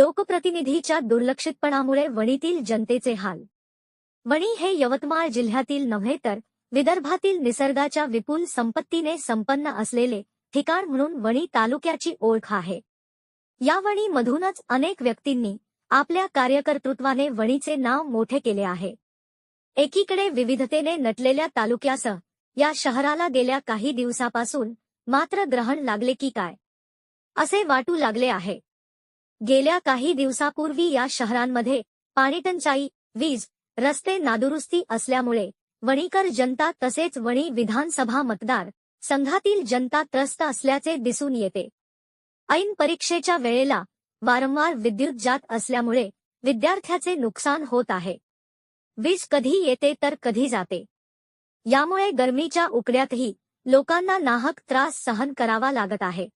लोकप्रतिनिधीच्या दुर्लक्षितपणामुळे वणीतील जनतेचे हाल. वणी हे यवतमाळ जिल्ह्यातील नव्हे तर विदर्भातील निसर्गाच्या विपुल संपत्तीने संपन्न असलेले ठिकाण म्हणून वणी तालुक्याची ओळख आहे. या वणीमधूनच अनेक व्यक्तींनी आपल्या कार्यकर्तृत्वाने वणीचे नाव मोठे केले आहे. एकीकडे विविधतेने नटलेल्या तालुक्यासह या शहराला गेल्या काही दिवसापासून मात्र ग्रहण लागले की काय? असे वाटू लागले आहे. गेल्या काही दिवसापूर्वी या शहरांमध्ये पाणीटंचाई वीज रस्ते नादुरुस्ती असल्यामुळे वणीकर जनता तसेच वणी विधानसभा मतदार संघातील जनता त्रस्त असल्याचे दिसून येते. ऐन परीक्षेच्या वेळेला वारंवार विद्युत जात असल्यामुळे विद्यार्थ्याचे नुकसान होत आहे. वीज कधी येते तर कधी जाते. यामुळे गरमीच्या उकड्यातही लोकांना नाहक त्रास सहन करावा लागत आहे.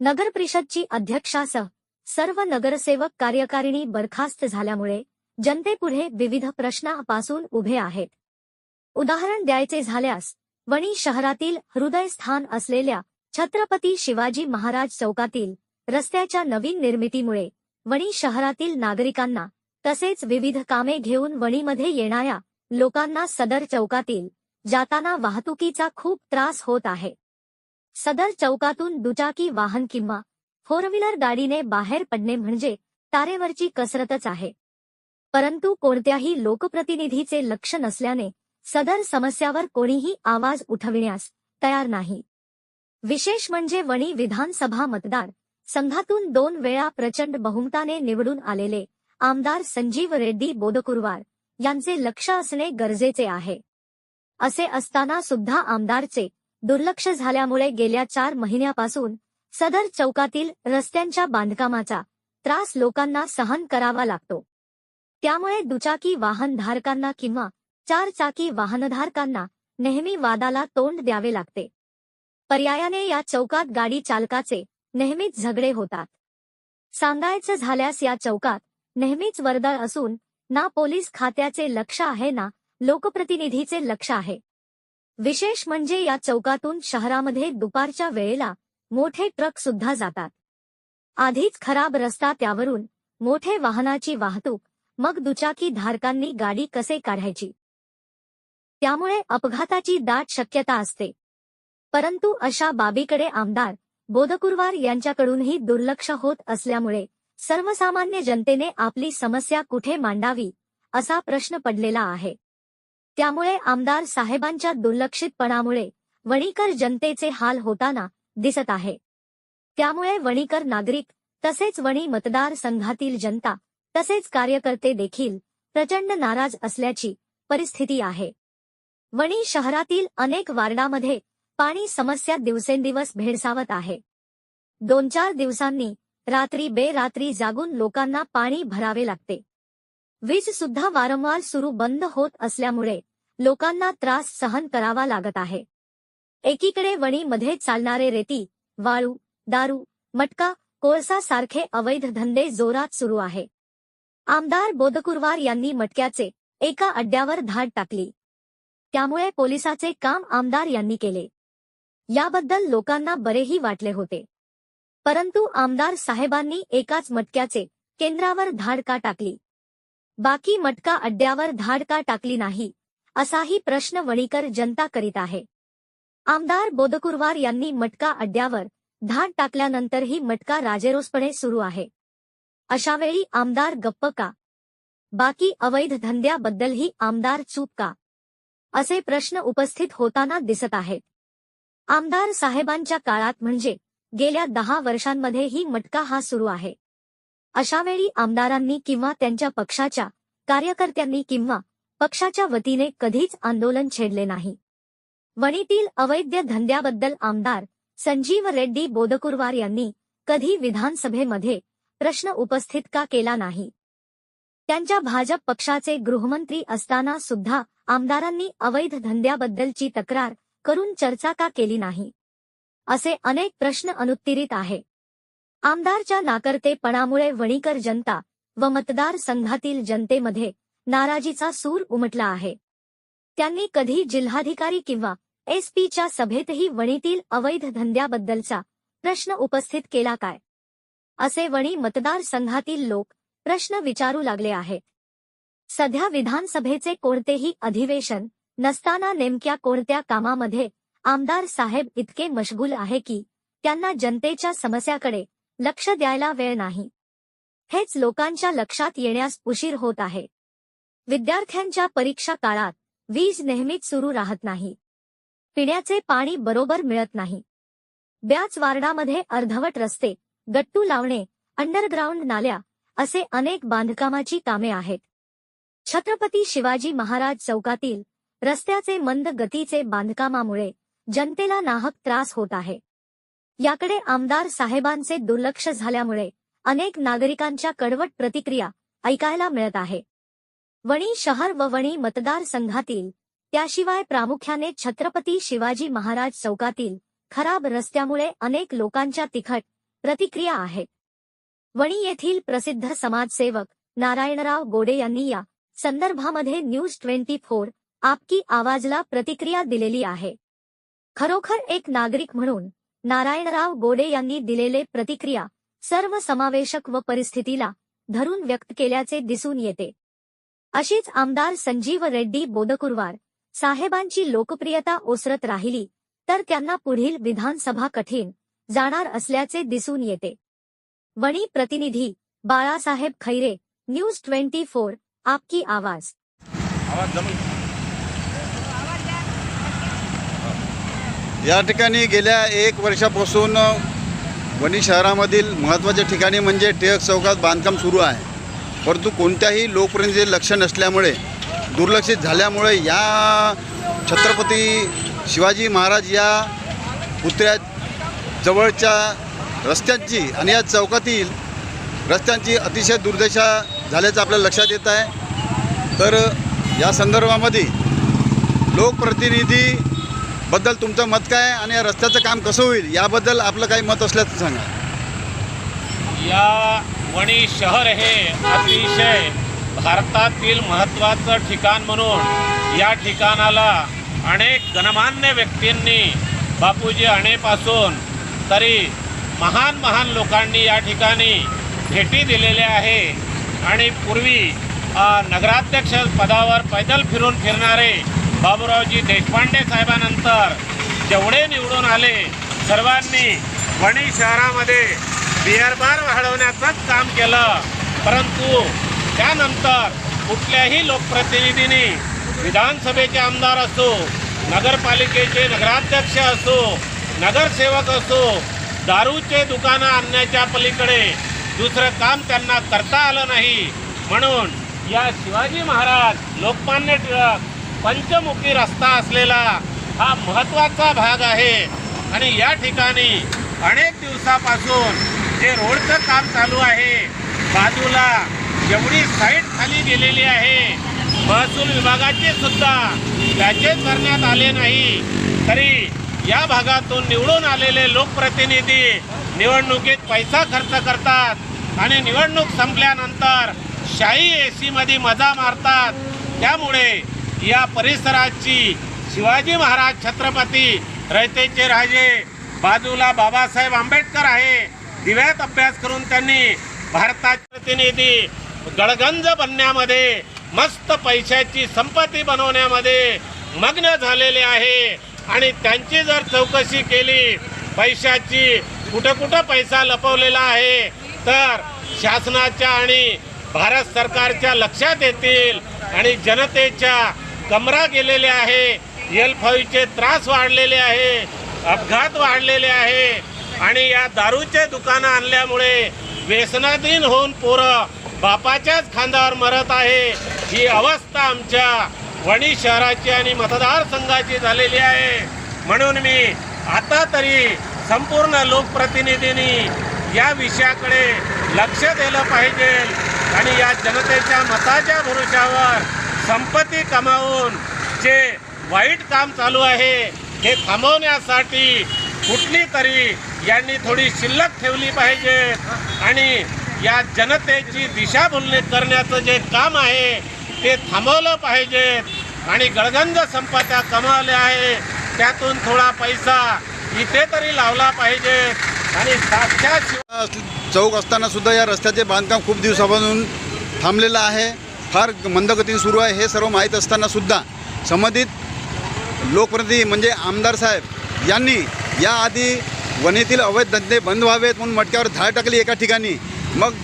नगर परिषदची अध्यक्षासह सर्व नगरसेवक कार्यकारिणी बरखास्त झाल्यामुळे जनतेपुढे विविध प्रश्नापासून उभे आहेत. उदाहरण द्यायचे झाल्यास वणी शहरातील हृदयस्थान असलेल्या छत्रपती शिवाजी महाराज चौकातील रस्त्याच्या नवीन निर्मितीमुळे वणी शहरातील नागरिकांना तसेच विविध कामे घेऊन वणीमध्ये येणाऱ्या लोकांना सदर चौकातील जाताना वाहतुकीचा खूप त्रास होत आहे. सदर चौकातून दुचाकी वाहन किंवा फोर व्हीलर गाडीने बाहेर पडणे म्हणजे तारेवरची कसरतच आहे. परंतु कोणत्याही लोकप्रतिनिधीचे लक्ष नसल्याने सदर समस्यावर कोणीही आवाज उठविण्यास तयार नाही. विशेष म्हणजे वणी विधानसभा मतदार संघातून दोन वेळा प्रचंड बहुमताने निवडून आलेले आमदार संजीव रेड्डी बोदकुरवार यांचे लक्ष असणे गरजेचे आहे. असे असताना सुद्धा आमदारचे दुर्लक्ष झाल्यामुळे गेल्या चार महिन्यापासून सदर चौकातील रस्त्यांच्या बांधकामाचा त्रास लोकांना सहन करावा लागतो. त्यामुळे दुचाकी वाहनधारकांना किंवा चारचाकी वाहनधारकांना नेहमी वादाला तोंड द्यावे लागते. पर्यायाने या चौकात गाडी चालकाचे नेहमीच झगडे होतात. सांगायचं झाल्यास या चौकात नेहमीच वर्दळ असून ना पोलीस खात्याचे लक्ष आहे ना लोकप्रतिनिधीचे लक्ष आहे. विशेष म्हणजे या चौकातून शहरामध्ये दुपारच्या वेळेला मोठे ट्रक सुद्धा जातात. आधीच खराब रस्ता त्यावरून मोठे वाहनाची वाहतूक मग दुचाकी धारकांनी गाडी कसे काढायची? त्यामुळे अपघाताची दाट शक्यता असते. परंतु अशा बाबीकडे आमदार बोधकुरवार यांच्याकडूनही दुर्लक्ष होत असल्यामुळे सर्वसामान्य जनतेने आपली समस्या कुठे मांडावी असा प्रश्न पडलेला आहे. त्यामुळे आमदार साहेबांच्या दुर्लक्षितपणामुळे वणीकर जनतेचे हाल होताना दिसत आहे. त्यामुळे वणीकर नागरिक तसेच वणी मतदार संघातील जनता तसेच कार्यकर्ते देखील प्रचंड नाराज असल्याची परिस्थिती आहे. वणी शहरातील अनेक वार्डामध्ये पाणी समस्या दिवसेंदिवस भेडसावत आहे. दोन चार दिवसांनी रात्री बेरात्री जागून लोकांना पाणी भरावे लागते. वीज सुद्धा वारंवार सुरू बंद होत असल्यामुळे लोकांना त्रास सहन करावा लागत आहे. एकीकडे वणीमध्ये चालणारे रेती वाळू दारू मटका कोळसा सारखे अवैध धंदे जोरात सुरू आहे. आमदार बोधकुरवार यांनी मटक्याचे एका अड्ड्यावर धाड टाकली. त्यामुळे पोलिसाचे काम आमदार यांनी केले. याबद्दल लोकांना बरेही वाटले होते. परंतु आमदार साहेबांनी एकाच मटक्याचे केंद्रावर धाड का टाकली? बाकी मटका अड्ड्यावर धाड का टाकली नाही? असाही प्रश्न वणीकर जनता करीत आहे. आमदार बोधकुरवार यांनी मटका अड्ड्यावर धाड टाकल्यानंतरही मटका राजेरोसपणे सुरू आहे. अशावेळी आमदार गप्प का? बाकी अवैध धंद्याबद्दलही आमदार चूप का? असे प्रश्न उपस्थित होताना दिसत आहेत. आमदार साहेबांच्या काळात म्हणजे गेल्या दहा वर्षांमध्ये ही मटका हा सुरू आहे. अशावेळी आमदारांनी किंवा त्यांच्या पक्षाच्या कार्यकर्त्यांनी किंवा पक्षाच्या वतीने कधीच आंदोलन छेडले नाही. वणीतील अवैध धंद्याबद्दल आमदार संजीव रेड्डी बोधकुरवार यांनी कधी विधानसभेमध्ये प्रश्न उपस्थित का केला नाही? त्यांच्या भाजप पक्षाचे गृहमंत्री असताना सुद्धा आमदारांनी अवैध धंद्याबद्दलची तक्रार करून चर्चा का केली नाही? असे अनेक प्रश्न अनुत्तरित आहे. आमदारच्या नाकर्तेपणामुळे वणीकर जनता व मतदार संघातील जनतेमध्ये नाराजीचा सूर उमटला आहे. त्यांनी कधी जिल्हाधिकारी किंवा एसपीच्या सभेतही वणीतील अवैध धंद्याबद्दलचा प्रश्न उपस्थित केला काय? असे वणी मतदारसंघातील लोक प्रश्न विचारू लागले आहेत. सध्या विधानसभेचे कोणतेही अधिवेशन नसताना नेमक्या कोणत्या कामामध्ये आमदार साहेब इतके मशगूल आहे की त्यांना जनतेच्या समस्याकडे लक्ष द्यायला वेळ नाही. हेच लोकांच्या लक्षात येण्यास उशीर होत आहे. विद्यार्थ्यांच्या परीक्षा काळात वीज नेहमीच सुरू राहत नाही. पिण्याचे पाणी बरोबर मिळत नाही. ब्याच वार्डामध्ये अर्धवट रस्ते गट्टू लावणे अंडरग्राऊंड नाल्या असे अनेक बांधकामाची कामे आहेत. छत्रपती शिवाजी महाराज चौकातील रस्त्याचे मंद गतीचे बांधकामामुळे जनतेला नाहक त्रास होत आहे. याकडे आमदार साहेबांचे दुर्लक्ष झाल्यामुळे अनेक नागरिकांच्या कडवट प्रतिक्रिया ऐकायला मिळत आहे. वणी शहर व वणी मतदारसंघातील त्याशिवाय प्रामुख्याने छत्रपती शिवाजी महाराज चौकातील खराब रस्त्यामुळे अनेक लोकांच्या तिखट प्रतिक्रिया आहेत. वणी येथील प्रसिद्ध समाजसेवक नारायणराव गोडे यांनी या संदर्भामध्ये न्यूज ट्वेंटी फोर आपकी आवाजला प्रतिक्रिया दिलेली आहे. खरोखर एक नागरिक म्हणून नारायणराव गोडे यांनी दिलेले प्रतिक्रिया सर्व समावेशक व परिस्थितीला धरून व्यक्त केल्याचे दिसून येते. अशीच आमदार संजीव रेड्डी बोदकुरवार साहेबांची लोकप्रियता ओसरत राहिली तर त्यांना पुढील विधानसभा कठीण जाणार असल्याचे दिसून येते. वणी प्रतिनिधी Balasaheb Khaire news twenty four आपकी आवाज. या ठिकाणी गेल्या एक वर्षापासून वणी शहरामधील महत्त्वाच्या ठिकाणी म्हणजे टिळक चौकात बांधकाम सुरू आहे. परंतु कोणत्याही लोकप्रतिनिधी लक्ष नसल्यामुळे दुर्लक्षित झाल्यामुळे या छत्रपती शिवाजी महाराज या पुतळ्या जवळच्या रस्त्यांची आणि या चौकातील रस्त्यांची अतिशय दुर्दशा झाल्याचं आपल्या लक्षात येत आहे. तर या संदर्भामध्ये लोकप्रतिनिधीबद्दल तुमचं मत काय आणि या रस्त्याचं काम कसं होईल याबद्दल आपलं काही मत असल्याचं सांगा. या वणी शहर हे अतिशय भारतातील महत्त्वाचं ठिकाण म्हणून या ठिकाणाला अनेक गणमान्य व्यक्तींनी बापूजी आणेपासून तरी महान महान लोकांनी या ठिकाणी भेटी दिलेल्या आहे. आणि पूर्वी नगराध्यक्ष पदावर पैदल फिरून फिरणारे बाबूरावजी देशपांडे साहेबानंतर जेवढे निवडून आले सर्वांनी वणी शहरामध्ये बिहारभार बार वाढवण्याचंच काम केलं. परंतु त्यानंतर कुठल्याही लोकप्रतिनिधींनी विधानसभेचे आमदार असो नगरपालिकेचे नगराध्यक्ष असो नगरसेवक असो दारूचे दुकानं आणण्याच्या पलीकडे दुसरं काम त्यांना करता आलं नाही. म्हणून या शिवाजी महाराज लोकमान्य टिळक पंचमुखी रस्ता असलेला हा महत्त्वाचा भाग आहे. आणि या ठिकाणी अनेक दिवसापासून जे रोडचं काम चालू आहे बाजूला जेवढी साईट खाली गेलेली आहे. महसूल विभागाचे सुद्धा त्याचे करण्यात आले नाही. तरी या भागातून निवडून आलेले लोकप्रतिनिधी निवडणुकीत पैसा खर्च करतात आणि निवडणूक संपल्यानंतर शाही ए सीमध्ये मजा मारतात. त्यामुळे या परिसराची शिवाजी महाराज छत्रपती रयतेचे राजे बाजूला बाबासाहेब आंबेडकर आहे. दिव्यात अभ्यास करून त्यांनी भारताचे प्रतिनिधी गडगंज बनण्यामध्ये मस्त पैशाची संपत्ती बनवण्यामध्ये मग्न झालेले आहे. आणि त्यांची जर चौकशी केली पैशाची कुठं कुठं पैसा लपवलेला आहे तर शासनाच्या आणि भारत सरकारच्या लक्षात येतील. आणि जनतेच्या कमरा गेलेले आहे. एल फाईव्हचे त्रास वाढलेले आहे. अपघात वाढलेले आहे. आणि या दारूचे दुकानं आणल्यामुळे व्यसनाधीन होऊन पोरं बापाच्याच खांद्यावर मरत आहे. ही अवस्था आमच्या वणी शहराची आणि मतदारसंघाची झालेली आहे. म्हणून मी आता तरी संपूर्ण लोकप्रतिनिधींनी या विषयाकडे लक्ष दिलं पाहिजे आणि या जनतेच्या मताच्या भरोशावर संपत्ती कमावून जे वाईट काम चालू आहे हे थांबवण्यासाठी कुठली तरी यांनी थोडी शिल्लक ठेवली पाहिजे. आणि या जनतेची दिशाभूल करण्याचं जे काम आहे ते थांबवलं पाहिजे. आणि गळगंज संपत्या कमावल्या आहे. त्यातून थोडा पैसा इथे तरी लावला पाहिजे. आणि साक्षात चौक असताना सुद्धा या रस्त्याचे बांधकाम खूप दिवसापासून थांबलेलं आहे. फार मंदगतीने सुरू आहे. हे सर्व माहीत असताना सुद्धा संबंधित लोकप्रतिनिधी म्हणजे आमदार साहेब यांनी याआधी वनेतील अवैध धंदे बंद व्हावेत म्हणून मटक्यावर धाड टाकली एका ठिकाणी. मग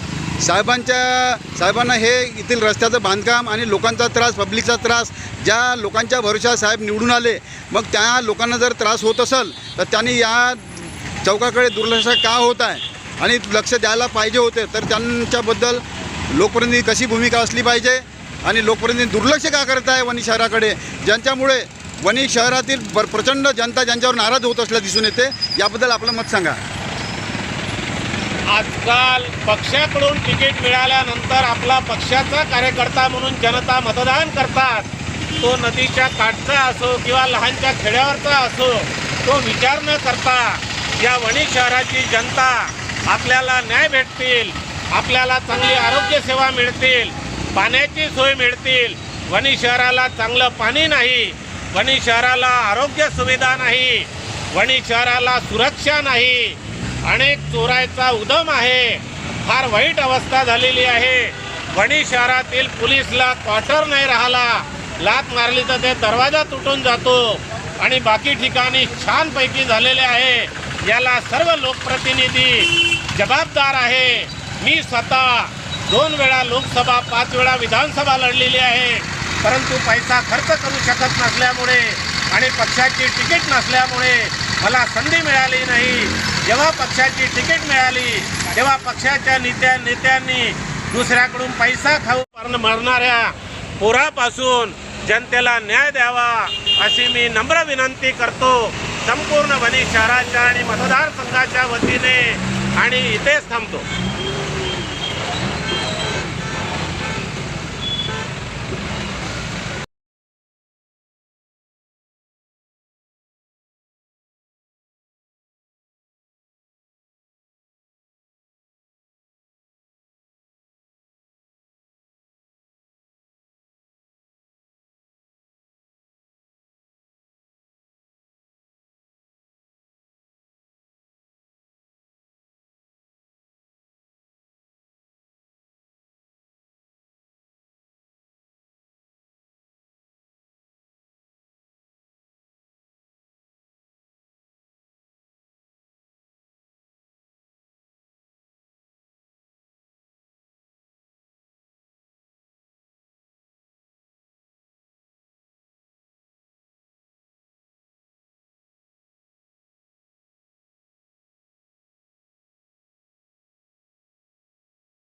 साहेबांच्या साहेबांना हे येथील रस्त्याचं बांधकाम आणि लोकांचा त्रास पब्लिकचा त्रास ज्या लोकांच्या भरोशा साहेब निवडून आले मग त्या लोकांना जर त्रास होत असेल तर त्यांनी या चौकाकडे दुर्लक्ष का होत आहे? आणि लक्ष द्यायला पाहिजे होते तर त्यांच्याबद्दल लोकप्रतिनिधी कशी भूमिका असली पाहिजे? आणि लोकप्रतिनिधी दुर्लक्ष का करत आहे वणी शहराकडे? ज्यांच्यामुळे वणी शहरातील बर प्रचंड जनता ज्यांच्यावर नाराज होत असल्या दिसून येते याबद्दल आपलं मत सांगा. आजकाल पक्षाकडून तिकीट मिळाल्यानंतर आपला पक्षाचा कार्यकर्ता म्हणून जनता मतदान करतात. तो नदीच्या काठचा असो किंवा लहानच्या खेड्यावरचा असो तो विचार न करता या वणी शहराची जनता आपल्याला न्याय भेटतील आपल्याला चांगली आरोग्य सेवा मिळतील पाण्याची सोय मिळतील. वणी शहराला चांगलं पाणी नाही वणी शहराला आरोग्य सुविधा नाही वणी शहराला सुरक्षा नाही अनेक चोरायचा उदम आहे फार वाईट अवस्था झालेली आहे. वणी शहरातील पोलीसला क्वार्टर नाही राहिला लात मारली तर ते दरवाजा तुटून जातो आणि बाकी ठिकाणी छानपैकी झालेले आहे. याला सर्व लोकप्रतिनिधी जबाबदार आहे. मी स्वतः दोन वेळा लोकसभा पाच वेळा विधानसभा लढलेली आहे. परंतु पैसा खर्च करू शकत नसल्यामुळे आणि पक्षाची तिकीट नसल्यामुळे मला संधी मिळाली नाही. जेव्हा पक्षाची तिकीट मिळाली तेव्हा पक्षाच्या नेत्या नेत्यांनी दुसऱ्याकडून पैसा खाऊ मरण- मरणाऱ्या पोरापासून जनतेला न्याय द्यावा अशी मी नम्र विनंती करतो. संपूर्ण वणी शहराच्या आणि मतदारसंघाच्या वतीने आणि इथेच थांबतो.